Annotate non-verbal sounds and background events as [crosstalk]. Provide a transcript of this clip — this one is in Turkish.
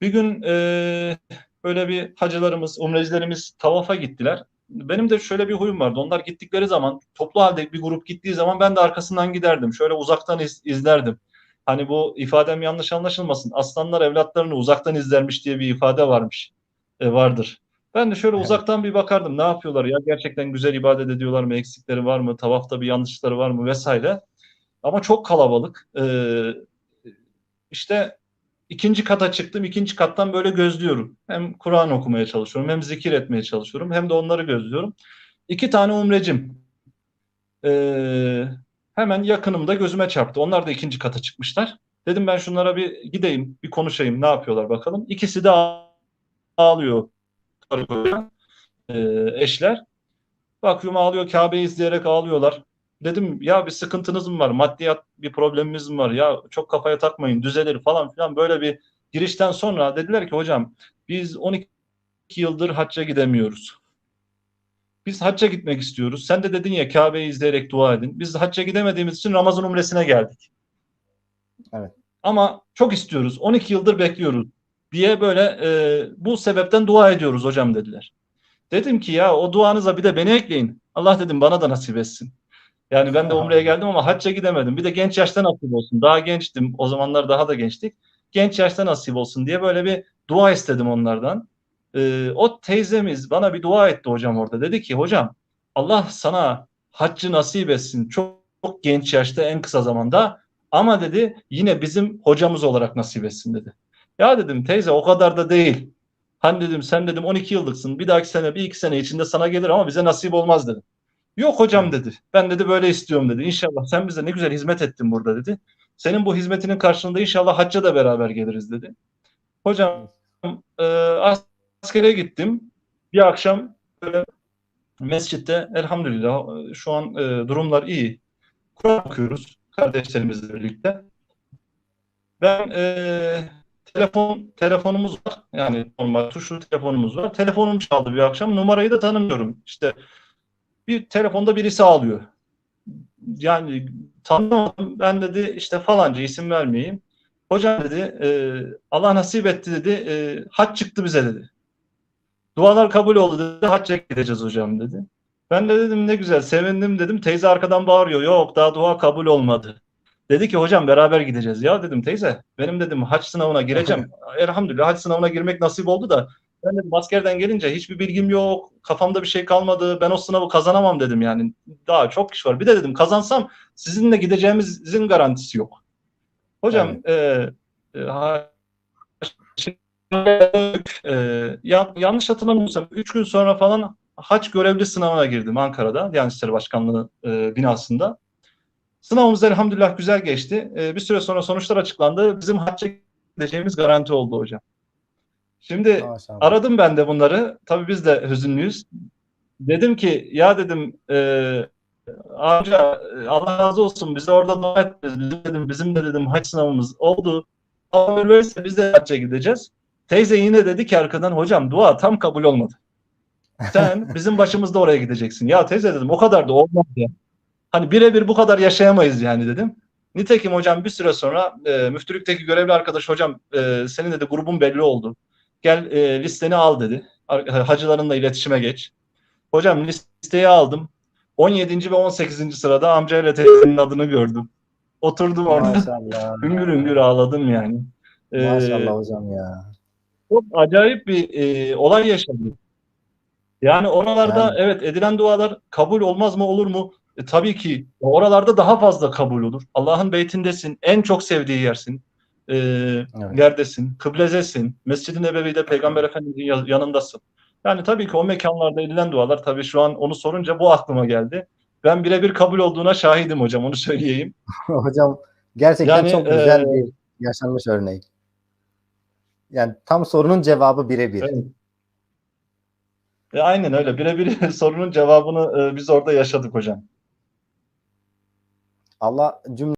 Bir gün e, böyle bir hacılarımız, umrecilerimiz tavafa gittiler. Benim de şöyle bir huyum vardı. Onlar gittikleri zaman toplu halde bir grup gittiği zaman ben de arkasından giderdim. Şöyle uzaktan iz, izlerdim. Hani bu ifadem yanlış anlaşılmasın. Aslanlar evlatlarını uzaktan izlermiş diye bir ifade varmış. E, vardır. Ben de şöyle Evet. uzaktan bir bakardım. Ne yapıyorlar ya? Gerçekten güzel ibadet ediyorlar mı? Eksikleri var mı? Tavafta bir yanlışları var mı? Vesaire. Ama çok kalabalık. Ee, işte ikinci kata çıktım. İkinci kattan böyle gözlüyorum. Hem Kur'an okumaya çalışıyorum, hem zikir etmeye çalışıyorum, hem de onları gözlüyorum. İki tane umrecim. Ee, hemen yakınımda gözüme çarptı. Onlar da ikinci kata çıkmışlar. Dedim ben şunlara bir gideyim, bir konuşayım. Ne yapıyorlar bakalım. İkisi de ağlıyor. Ee, eşler. Bakıyorum ağlıyor, Kabe'yi izleyerek ağlıyorlar. Dedim ya bir sıkıntınız mı var? Maddiyat bir problemimiz mi var? Ya çok kafaya takmayın, düzelir falan filan. Böyle bir girişten sonra dediler ki hocam biz 12 yıldır hacca gidemiyoruz. Biz hacca gitmek istiyoruz. Sen de dedin ya Kabe'yi izleyerek dua edin. Biz hacca gidemediğimiz için Ramazan umresine geldik. Evet. Ama çok istiyoruz. 12 yıldır bekliyoruz diye böyle e, bu sebepten dua ediyoruz hocam dediler. Dedim ki ya o duanıza bir de beni ekleyin. Allah dedim bana da nasip etsin. Yani ben de umreye geldim ama hacca gidemedim. Bir de genç yaşta nasip olsun. Daha gençtim. O zamanlar daha da gençtik. Genç yaşta nasip olsun diye böyle bir dua istedim onlardan. Ee, o teyzemiz bana bir dua etti hocam orada. Dedi ki hocam Allah sana haccı nasip etsin. Çok, çok genç yaşta en kısa zamanda ama dedi yine bizim hocamız olarak nasip etsin dedi. Ya dedim teyze o kadar da değil. Hani dedim sen dedim 12 yıllıksın. Bir dahaki sene bir iki sene içinde sana gelir ama bize nasip olmaz dedim. Yok hocam dedi. Ben dedi böyle istiyorum dedi. İnşallah sen bize ne güzel hizmet ettin burada dedi. Senin bu hizmetinin karşılığında inşallah hacca da beraber geliriz dedi. Hocam e, askere gittim. Bir akşam böyle mescitte elhamdülillah e, şu an e, durumlar iyi. Kur'an okuyoruz kardeşlerimizle birlikte. Ben e, telefon telefonumuz var. Yani normal tuşlu telefonumuz var. Telefonum çaldı bir akşam. Numarayı da tanımıyorum. İşte bir telefonda birisi ağlıyor. Yani tanımadım. Ben dedi işte falanca isim vermeyeyim. Hocam dedi e, Allah nasip etti dedi. E, hac çıktı bize dedi. Dualar kabul oldu dedi. Hacca gideceğiz hocam dedi. Ben de dedim ne güzel sevindim dedim. Teyze arkadan bağırıyor. Yok daha dua kabul olmadı. Dedi ki hocam beraber gideceğiz. Ya dedim teyze benim dedim hac sınavına gireceğim. [laughs] Elhamdülillah hac sınavına girmek nasip oldu da ben dedim askerden gelince hiçbir bilgim yok. Kafamda bir şey kalmadı. Ben o sınavı kazanamam dedim yani. Daha çok kişi var. Bir de dedim kazansam sizinle gideceğimizin garantisi yok. Hocam evet. e, e, e, ya, yanlış hatırlamıyorsam 3 gün sonra falan haç görevli sınavına girdim Ankara'da. Diyanet İşleri Başkanlığı e, binasında. Sınavımız elhamdülillah güzel geçti. E, bir süre sonra sonuçlar açıklandı. Bizim hacca gideceğimiz garanti oldu hocam. Şimdi Maşallah. aradım ben de bunları. Tabii biz de hüzünlüyüz. Dedim ki ya dedim e, amca Allah razı olsun bize orada dua ettiniz. Bizim, dedim, bizim de dedim haç sınavımız oldu. Ama öyleyse biz de hacca gideceğiz. Teyze yine dedi ki arkadan hocam dua tam kabul olmadı. Sen [laughs] bizim başımızda oraya gideceksin. Ya teyze dedim o kadar da olmaz ya. Hani birebir bu kadar yaşayamayız yani dedim. Nitekim hocam bir süre sonra e, müftülükteki görevli arkadaş hocam e, senin dedi grubun belli oldu. Gel e, listeni al dedi. Hacılarınla iletişime geç. Hocam listeyi aldım. 17. ve 18. sırada amcayla teyzenin adını gördüm. Oturdum orada. Maşallah. [laughs] hüngür hüngür ağladım yani. Ee, Maşallah hocam ya. Çok acayip bir e, olay yaşadım. Yani oralarda yani. evet edilen dualar kabul olmaz mı olur mu? E, tabii ki oralarda daha fazla kabul olur. Allah'ın beytindesin, en çok sevdiği yersin. E, evet. Yerdesin, kıblezesin, Mescid-i Nebevi'de Peygamber Efendimiz'in yanındasın. Yani tabii ki o mekanlarda edilen dualar tabii şu an onu sorunca bu aklıma geldi. Ben birebir kabul olduğuna şahidim hocam onu söyleyeyim. [laughs] hocam gerçekten yani, çok güzel e, bir yaşanmış örnek. Yani tam sorunun cevabı birebir. Evet. E, aynen öyle. Birebir [laughs] sorunun cevabını e, biz orada yaşadık hocam. Allah cümle